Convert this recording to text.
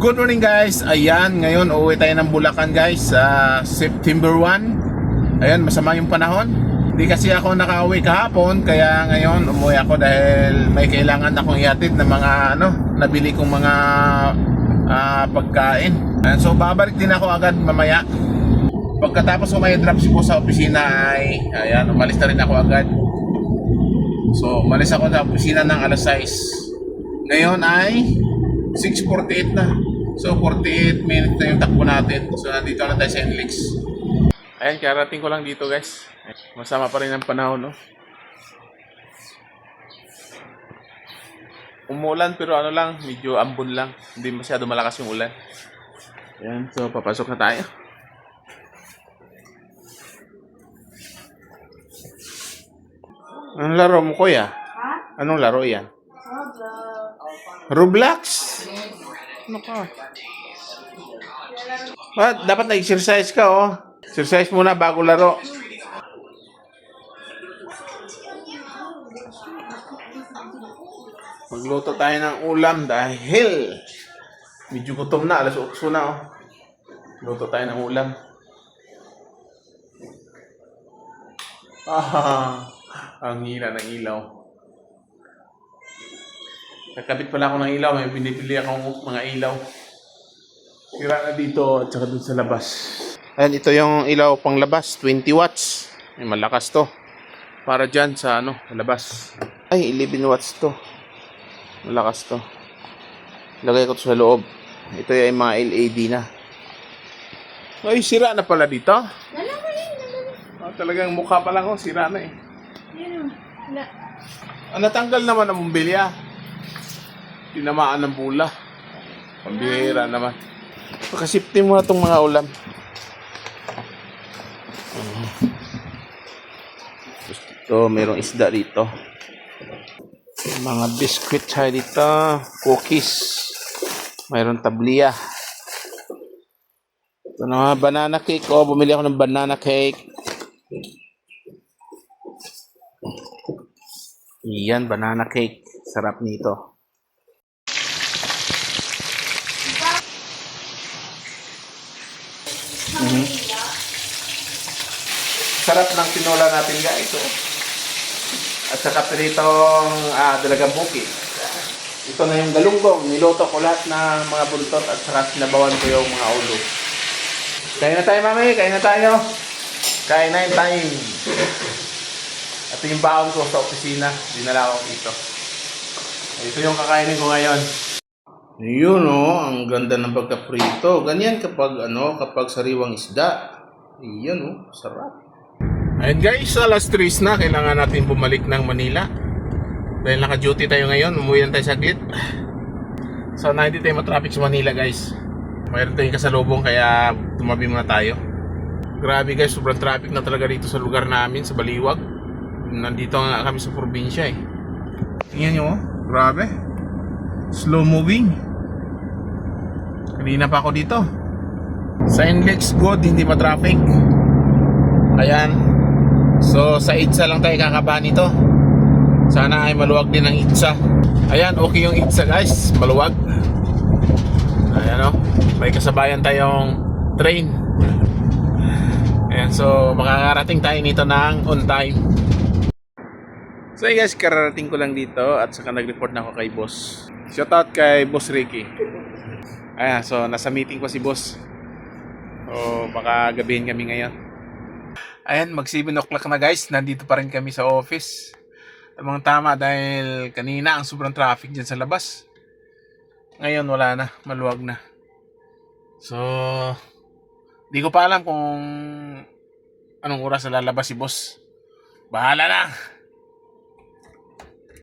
Good morning guys. Ayan, ngayon uuwi tayo ng Bulacan guys sa September 1. Ayan, masama yung panahon. Hindi kasi ako nakauwi kahapon kaya ngayon umuwi ako dahil may kailangan akong ihatid ng mga ano, nabili kong mga ah, pagkain. Ayan, so babalik din ako agad mamaya. Pagkatapos ko may drop si po sa opisina ay ayan, umalis na rin ako agad. So, umalis ako sa opisina ng alas 6. Ngayon ay 6.48 na. So, 48 minutes na yung takbo natin. So, nandito na tayo sa NLEX. Ayan, karating ko lang dito guys. Masama pa rin ang panahon, no? Umulan pero ano lang, medyo ambon lang. Hindi masyado malakas yung ulan. Ayan, so papasok na tayo. Anong laro mo, kuya? Ha? Anong laro yan? Roblox. Roblox? Ka? Ah, dapat nag-exercise ka, oh. Exercise muna bago laro. Magluto tayo ng ulam dahil medyo gutom na. Alas 8 na, oh. Luto tayo ng ulam. Ah, ang hila ng ilaw. Kakabit pala ako ng ilaw, may binibili akong mga ilaw. Sira na dito at saka dun sa labas. Ayan, ito yung ilaw pang labas, 20 watts. Ay, malakas to. Para dyan sa ano, labas. Ay, 11 watts to. Malakas to. Lagay ko to sa loob. Ito yung mga LED na. Ay, sira na pala dito. Wala. Ah, talagang mukha pa lang ko, sira na eh. Yan o. Wala. Ah, natanggal naman ang bumbilya. Tinamaan ng bula. Pambihira naman. Pakasipti mo na itong mga ulam. Mhm. Ito, mayroong isda dito. Mga biscuit tayo dito. Cookies. Mayroong tabliya. Ito na banana cake. Oh, bumili ako ng banana cake. Yan, banana cake. Sarap nito. Sarap ng tinola natin guys. Oh. At saka piritong ah, dalagang buki. Ito na yung galunggong. Niloto ko lahat ng mga buntot at saka sinabawan ko yung mga ulo. Kain na tayo mami, kain na tayo. Kain na yung time. Ito yung baon ko sa opisina. Dinala ko dito. Ito yung kakainin ko ngayon. Yun oh, ang ganda ng pagkaprito. Ganyan kapag ano, kapag sariwang isda. Iyan oh, sarap. Ayun guys, alas 3 na. Kailangan natin bumalik ng Manila. Dahil naka-duty tayo ngayon, umuwi lang tayo saglit. So, na hindi tayo matraffic sa Manila guys. Mayroon tayong kasalubong kaya tumabi muna tayo. Grabe guys, sobrang traffic na talaga dito sa lugar namin, sa Baliwag. Nandito nga kami sa probinsya eh. Tingnan nyo oh, grabe. Slow moving. Kanina pa ako dito. Sa NLEX Good, hindi pa traffic. Ayan. So, sa ITSA lang tayo kakabahan nito. Sana ay maluwag din ang ITSA. Ayan, okay yung ITSA guys. Maluwag. Ayan o. May kasabayan tayong train. Ayan, so makakarating tayo nito ng on time. So hey guys, kararating ko lang dito at saka nag-report na ako kay boss. Shoutout kay Boss Ricky. Ayan, so nasa meeting pa si boss. So baka gabihin kami ngayon. Ayan, mag 7 o'clock na guys. Nandito pa rin kami sa office. Tamang tama dahil kanina ang sobrang traffic dyan sa labas. Ngayon wala na, maluwag na. So, di ko pa alam kung anong oras na lalabas si boss. Bahala na!